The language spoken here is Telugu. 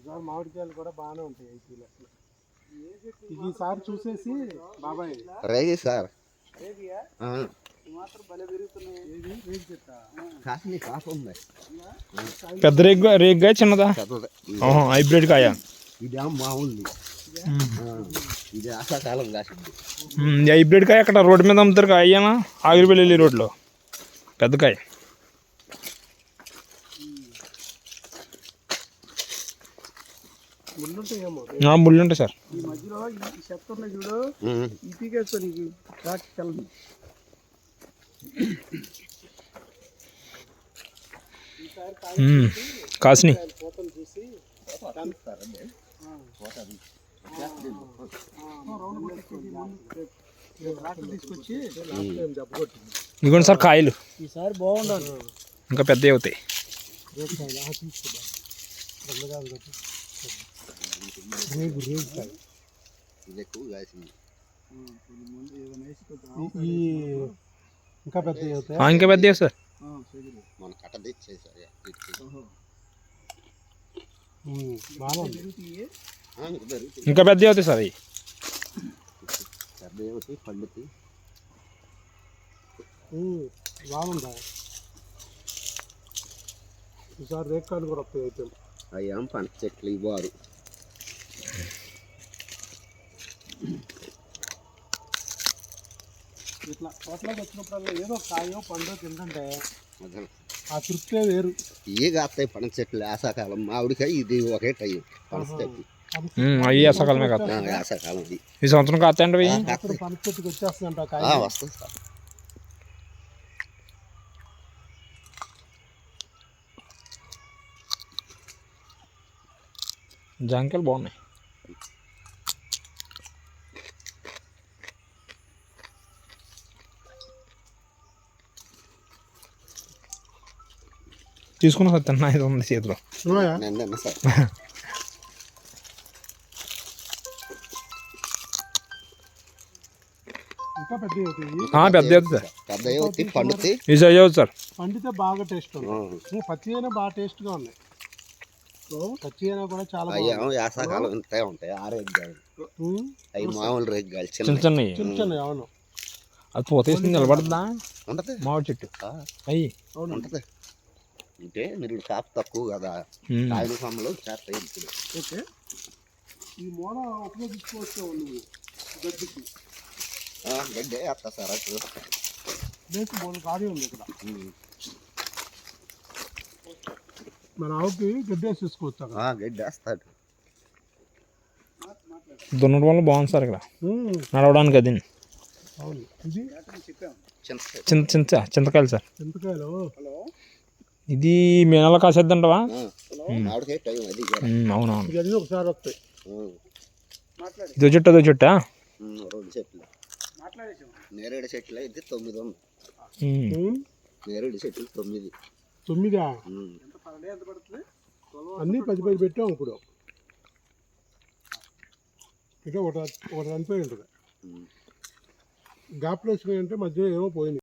ఈసారి మామిడికాయలు కూడా బాగానే ఉంటాయి ఐపీలో ఈసారి చూసేసి బాబాయ్. రేగి సార్. ఆ, ఏది? రేగు చెట్టా? కాసిన కాసు ఉంది. పెద్ద రేగ్ రేగ్గాయ చిన్నదా? హైబ్రిడ్ కాయ. ఇదే మామూలు ఇది ఆశాకాలం కాసింది. ఉమ్, ఈ హైబ్రిడ్ కాయ అక్కడ రోడ్డు మీద అమ్ముతారు కాయ అయ్యానా? ఆగిరిపల్లి రోడ్లో పెద్ద కాయ ముళ్ళుంటాయేమో ఆ, ముళ్ళు ఉంటాయి సార్. ఈ మధ్యలో ఈ చెత్త ఉన్నాయి చూడు. ఈ పీకేస్తో నీకు. ట్రాక్ చల్లని కాసిని. ఇదిగోండి సార్ కాయలు. ఈసారి బాగుండాలి. ఇంకా పెద్దవి అవుతాయి. ఇంకా పెద్ద అవుతాయి ఆ, ఇంకా పెద్దవి సార్ మన కట్ట తెచ్చేసారు బాగుంది. ఇంకా పెద్దవి అవుతాయి సార్ అవి పెద్ద ఏమిటి పండుకి ఉమ్, బాగుందా. ఈసారి రేగు కాయలు కూడా వస్తాయి అయితే అయ్యాం పంట చెట్లు ఇవ్వరు ఇట్లా తోటలోకి వచ్చినప్పుడల్లా ఏదో కాయో పండో తింటుంటే ఆ తృప్తే వేరు. ఇవి కాస్తాయి పంట చెట్లు? వేసాకాలం మామిడికాయ ఇది ఒకే టైం. పనస చెట్టు. ఉమ్, అవి వేసవకాలమే కాదు. ఆ, వేసాకాలం ఇది ఈ సంవత్సరం కాస్తాయండి అప్పుడు పనస చెట్టుకి వచ్చేస్తుందంట ఆ కాయ ఆ, వస్తుంది సార్ జాంకాయలు బాగున్నాయి. తీసుకున్నా సార్ తిన్నా ఇది ఉంది చేతిలో పెద్ద పండుతాయి ఈ సైజ్ అవుతుంది సార్? పండితే బాగా టేస్ట్ ఉంది. పచ్చి అయినా బాగా టేస్ట్గా ఉన్నాయి. పచ్చి అయినా కూడా చాలా వేసాకాలం ఇంతే ఉంటాయి. ఆ రేగ్గాయలు ఉమ్, అవి మామూలు రేగ్గాయలు చిన్న చిన్న చిన్నవి. చిన్న చిన్న అవును. అది పోతేసింది నిలబడుతుందా ఉంటది. మామిడి చెట్టు. అయ్యి. అవును. ఉంటది. అంటే మీరు కాపు తక్కువ కదా. కాయల కొమ్మలు చేస్తాయి ఇప్పుడు ఓకే. ఈ మూల ఉపయోగించుకోవచ్చు నువ్వు. గడ్డికి. ఆ, గడ్డే వేస్తా సార్ అటు బేసి మూల ఖాళీ ఉంది ఇక్కడ. మన ఆవుకి గడ్డి వేసి ఆ, గడ్డి వేస్తాడు. దున్నడం వల్ల బాగుంది సార్ ఇక్కడ. నడవడానికి అది. అవును. ఇది? చిన్న చింత చింత చింతకాయలు సార్. చింతకాయలు? ఇది మే నెల కాసేద్దంటవా. అవునవును. ఇది. ఇదో చెట్టు? అదో చెట్టా రెండు చెట్లు. నేరేడు చెట్లు అయితే తొమ్మిది ఉంది నేరేడు చెట్లు తొమ్మిది. తొమ్మిదా. అన్నీ పది పది పెట్టాం ఇప్పుడు. ఇక ఒకటి ఒకటి చనిపోయి ఉంటుంది. గ్యాప్లో వచ్చినాయంటే మధ్యలో ఏమో పోయినాయి.